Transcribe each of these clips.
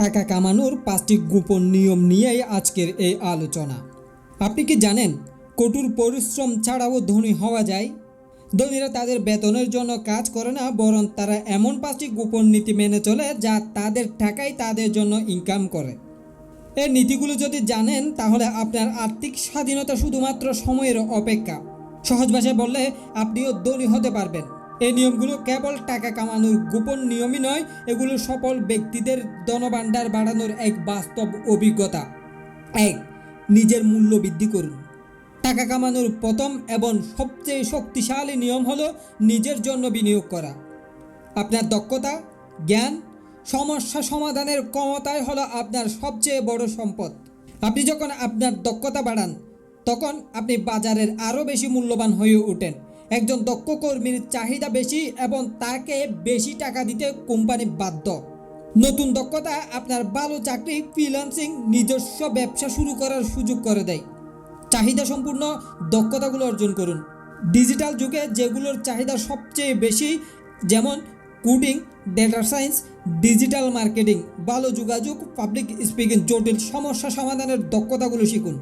টাকা কামানোর পাঁচটি গোপন নিয়ম নিয়েই আজকের এই আলোচনা। আপনি কি জানেন কঠোর পরিশ্রম ছাড়াও ধনী হওয়া যায়? ধনীরা তাদের বেতনের জন্য কাজ করে না, বরং তারা এমন পাঁচটি গোপন নীতি মেনে চলে যা তাদের টাকাই তাদের জন্য ইনকাম করে। এই নীতিগুলো যদি জানেন, তাহলে আপনার আর্থিক স্বাধীনতা শুধুমাত্র সময়ের অপেক্ষা। সহজ ভাষায় বললে, আপনিও ধনী হতে পারবেন। এই নিয়মগুলো কেবল টাকা কামানোর গোপন নিয়মই নয়, এগুলো সফল ব্যক্তিদের ধনভাণ্ডার বাড়ানোর এক বাস্তব অভিজ্ঞতা। এক, নিজের মূল্য বৃদ্ধি করুন। টাকা কামানোর প্রথম এবং সবচেয়ে শক্তিশালী নিয়ম হলো নিজের জন্য বিনিয়োগ করা। আপনার দক্ষতা, জ্ঞান, সমস্যা সমাধানের ক্ষমতাই হলো আপনার সবচেয়ে বড় সম্পদ। আপনি যখন আপনার দক্ষতা বাড়ান, তখন আপনি বাজারের আরও বেশি মূল্যবান হয়ে ওঠেন। একজন দক্ষ কর্মীর চাহিদা বেশি এবং তাকে বেশি টাকা দিতে কোম্পানি বাধ্য। নতুন দক্ষতা আপনার ভালো চাকরি ফ্রিল্যান্সিং নিজস্ব ব্যবসা শুরু করার সুযোগ করে দেয়। চাহিদা সম্পূর্ণ দক্ষতাগুলো অর্জন করুন। ডিজিটাল যুগে যেগুলোর চাহিদা সবচেয়ে বেশি, যেমন coding, data science, digital marketing, ভালো যোগাযোগ, পাবলিক স্পিকিং, জটিল সমস্যা সমাধানের দক্ষতাগুলো শিখুন।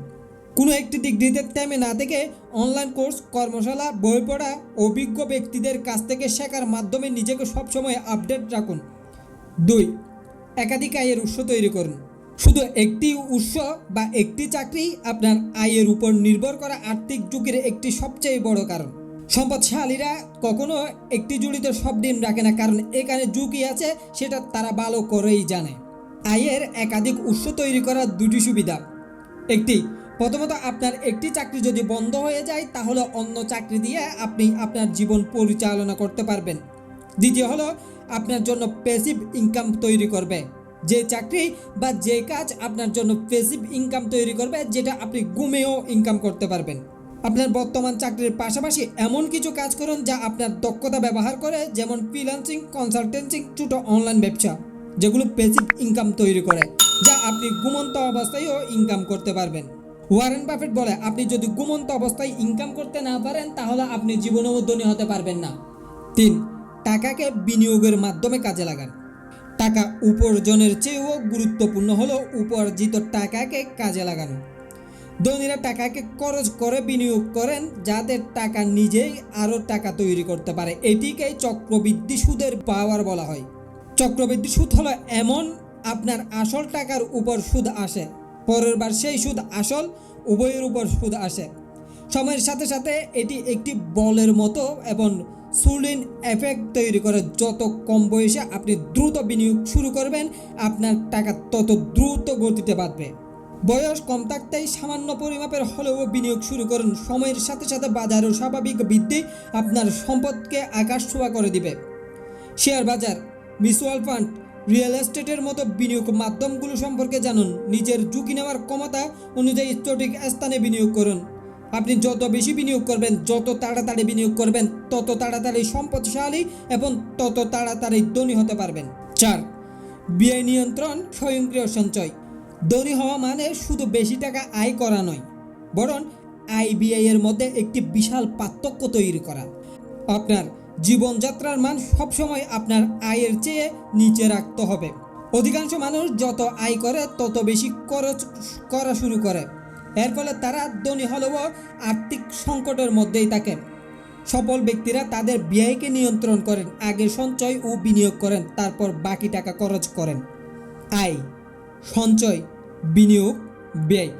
কোনো একটি ডিগ্রিতে থেমে না থেকে অনলাইন কোর্স কর্মশালা, বই পড়া, অভিজ্ঞ ব্যক্তিদের কাছ থেকে শেখার মাধ্যমে নিজেকে সবসময় আপডেট রাখুন। দুই, একাধিক আয়ের উৎস তৈরি করুন। শুধু একটি উৎস বা একটি চাকরি আপনার আয়ের উপর নির্ভর করা আর্থিক ঝুঁকির একটি সবচেয়ে বড় কারণ। সম্পদশালীরা কখনো একটি জুড়িতে সব ডিম রাখে না, কারণ এখানে ঝুঁকি আছে, সেটা তারা ভালো করেই জানে। আয়ের একাধিক উৎস তৈরি করার দুটি সুবিধা। একটি প্রথমত আপনার একটি চাকরি যদি বন্ধ হয়ে যায়, তাহলে অন্য চাকরি দিয়ে আপনি আপনার জীবন পরিচালনা করতে পারবেন। দ্বিতীয় হলো, আপনার জন্য প্যাসিভ ইনকাম তৈরি করবে। যে চাকরি বা যে কাজ আপনার জন্য প্যাসিভ ইনকাম তৈরি করবে, যেটা আপনি ঘুমেও ইনকাম করতে পারবেন। আপনার বর্তমান চাকরির পাশাপাশি এমন কিছু কাজ করুন, যা আপনার দক্ষতা ব্যবহার করে, যেমন ফ্রিল্যান্সিং কনসালটেন্সিং ছোটো অনলাইন ব্যবসা, যেগুলো প্যাসিভ ইনকাম তৈরি করে, যা আপনি ঘুমন্ত অবস্থায়ও ইনকাম করতে পারবেন। ওয়ারেন বাফেট বলে, আপনি যদি ঘুমন্ত অবস্থায় ইনকাম করতে না পারেন, তাহলে আপনি জীবনেও ধনী হতে পারবেন না। তিন, টাকাকে বিনিয়োগের মাধ্যমে কাজে লাগান। টাকা উপার্জনের চেয়েও গুরুত্বপূর্ণ হলো উপার্জিত টাকাকে কাজে লাগানো। ধনীরা টাকাকে খরচ করে বিনিয়োগ করেন, যাদের টাকা নিজেই আরও টাকা তৈরি করতে পারে। এটিকেই চক্রবৃদ্ধি সুদের পাওয়ার বলা হয়। চক্রবৃদ্ধি সুদ হলো এমন আপনার আসল টাকার উপর সুদ আসে পরের বার সেই সুদ আসল, উভয়ের উপর সুদ আসে। সময়ের সাথে সাথে এটি একটি বলের মতো এবং সুলিন এফেক্ট তৈরি করে। যত কম বয়সে আপনি দ্রুত বিনিয়োগ শুরু করবেন, আপনার টাকা তত দ্রুত গতিতে বাড়বে। বয়স কম থাকতেই সামান্য পরিমাপের হলেও বিনিয়োগ শুরু করুন। সময়ের সাথে সাথে বাজারের স্বাভাবিক বৃদ্ধি আপনার সম্পদকে আকাশ ছোঁয়া করে দিবে। শেয়ার বাজার, মিউচুয়াল ফান্ড রিয়েল এস্টেটের মতো বিনিয়োগ মাধ্যমগুলো সম্পর্কে জানুন। নিজের ঝুঁকি নেওয়ার ক্ষমতা অনুযায়ী সঠিক স্থানে বিনিয়োগ করুন। আপনি যত বেশি বিনিয়োগ করবেন, যত তাড়াতাড়ি বিনিয়োগ করবেন, তত তাড়াতাড়ি সম্পদশালী এবং তত তাড়াতাড়ি ধনী হতে পারবেন। চার, ব্যয় নিয়ন্ত্রণ, স্বয়ংক্রিয় সঞ্চয়। ধনী হওয়া মানে শুধু বেশি টাকা আয় করা নয়, বরং ব্যয় এর মধ্যে একটি বিশাল পার্থক্য তৈরি করা। আপনার জীবনযাত্রার মান সবসময় আপনার আয়ের চেয়ে নিচে রাখতে হবে। অধিকাংশ মানুষ যত আয় করে, তত বেশি খরচ করা শুরু করে। এর ফলে তারা ধনী হলেও আর্থিক সংকটের মধ্যেই থাকে। সফল ব্যক্তিরা তাদের ব্যয়কে নিয়ন্ত্রণ করেন, আগে সঞ্চয় ও বিনিয়োগ করেন, তারপর বাকি টাকা খরচ করেন। আয়, সঞ্চয়, বিনিয়োগ, ব্যয়।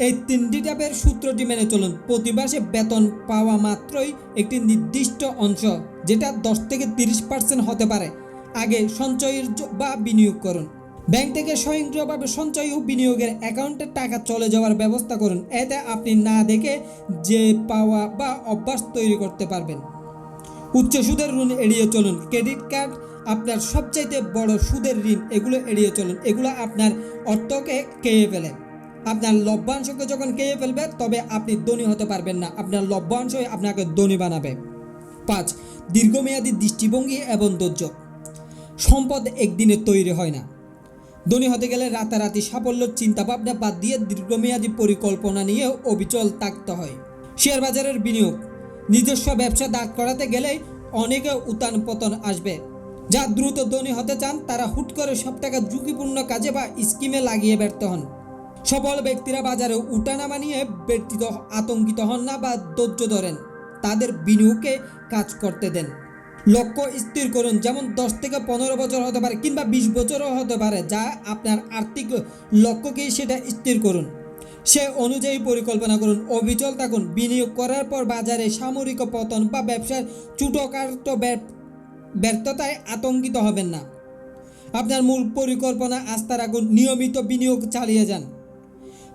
এই তিনটি টাপের সূত্রটি মেনে চলুন। প্রতি মাসে বেতন পাওয়া মাত্রই একটি নির্দিষ্ট অংশ, যেটা দশ থেকে তিরিশ পার্সেন্ট হতে পারে। আগে সঞ্চয়ের বা বিনিয়োগ করুন। ব্যাংক থেকে স্বয়ংক্রিয়ভাবে সঞ্চয় ও বিনিয়োগের অ্যাকাউন্টে টাকা চলে যাওয়ার ব্যবস্থা করুন। এতে আপনি না দেখে যে পাওয়া বা অভ্যাস তৈরি করতে পারবেন। উচ্চ সুদের ঋণ এড়িয়ে চলুন। ক্রেডিট কার্ড আপনার সবচাইতে বড় সুদের ঋণ। এগুলো এড়িয়ে চলুন। এগুলো আপনার অর্থকে খেয়ে ফেলে। আপনার লভ্যাংশকে যখন খেয়ে ফেলবে, তবে আপনি ধনী হতে পারবেন না। আপনার লভ্যাংশই আপনাকে ধনী বানাবে। পাঁচ, দীর্ঘমেয়াদী দৃষ্টিভঙ্গি এবং ধৈর্য। সম্পদ একদিনে তৈরি হয় না। ধনী হতে গেলে রাতারাতি সাফল্যের চিন্তাভাবনা বাদ দিয়ে দীর্ঘমেয়াদী পরিকল্পনা নিয়ে অবিচল থাকতে হয়। শেয়ার বাজারের বিনিয়োগ। নিজস্ব ব্যবসা দাঁড় করাতে গেলে অনেকে উত্থান পতন আসবে। যা দ্রুত ধনী হতে চান, তারা হুট করে সব টাকা ঝুঁকিপূর্ণ কাজে বা স্কিমে লাগিয়ে ব্যর্থ হন। সফল ব্যক্তিরা বাজারে উঠানামা নিয়ে ব্যক্তিত আতঙ্কিত হন না বা ধৈর্য ধরেন। তাদের বিনিয়োগকে কাজ করতে দেন। লক্ষ্য স্থির করুন, যেমন দশ থেকে পনেরো বছর হতে পারে কিংবা বিশ বছরও হতে পারে, যা আপনার আর্থিক লক্ষ্যকে সেটা স্থির করুন। সে অনুযায়ী পরিকল্পনা করুন, অবিচল থাকুন। বিনিয়োগ করার পর বাজারে সামরিক পতন বা ব্যবসার ছোটোখাটো ব্যর্থ, ব্যর্থতায় আতঙ্কিত হবেন না। আপনার মূল পরিকল্পনা, আস্থা রাখুন, নিয়মিত বিনিয়োগ চালিয়ে যান।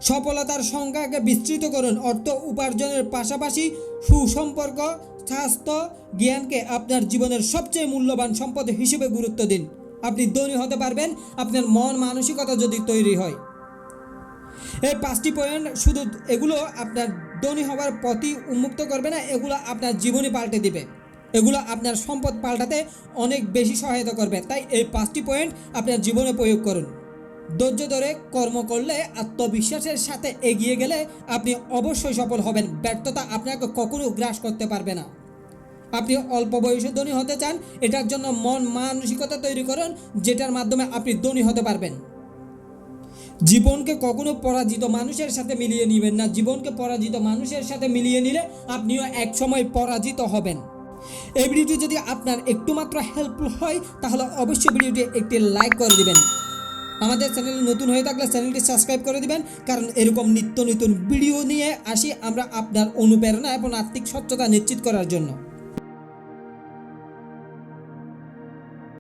সফলতার সংখ্যাকে বিস্তৃত করুন। অর্থ উপার্জনের পাশাপাশি সুসম্পর্ক, স্বাস্থ্য, জ্ঞানকে আপনার জীবনের সবচেয়ে মূল্যবান সম্পদ হিসেবে গুরুত্ব দিন। আপনি ধনী হতে পারবেন, আপনার মন মানসিকতা যদি তৈরি হয়। এই পাঁচটি পয়েন্ট শুধু এগুলো আপনার ধনী হওয়ার প্রতি উন্মুক্ত করবে না, এগুলো আপনার জীবনই পাল্টে দিবে। এগুলো আপনার সম্পদ পাল্টাতে অনেক বেশি সহায়তা করবে। তাই এই পাঁচটি পয়েন্ট আপনার জীবনে প্রয়োগ করুন। ধৈর্য ধরে কর্ম করলে আত্মবিশ্বাসের সাথে এগিয়ে গেলে আপনি অবশ্যই সফল হবেন। ব্যর্থতা আপনাকে কখনো গ্রাস করতে পারবে না। আপনি অল্প বয়সে ধনী হতে চান, এটার জন্য মন মানসিকতা তৈরি করুন, যেটার মাধ্যমে আপনি ধনী হতে পারবেন। জীবনকে কখনো পরাজিত মানুষের সাথে মিলিয়ে নেবেন না। জীবনকে পরাজিত মানুষের সাথে মিলিয়ে নিলে আপনিও এক সময় পরাজিত হবেন। এই ভিডিওটি যদি আপনার একটু মাত্র হেল্পফুল হয়, তাহলে অবশ্যই ভিডিওটি একটি লাইক করে দিবেন। আমাদের চ্যানেল নতুন হয়ে থাকলে চ্যানেলটি সাবস্ক্রাইব করে দিবেন। কারণ এরকম নিত্য নতুন ভিডিও নিয়ে আসি আমরা আপনার অনুপ্রেরণা এবং আর্থিক স্বচ্ছতা নিশ্চিত করার জন্য।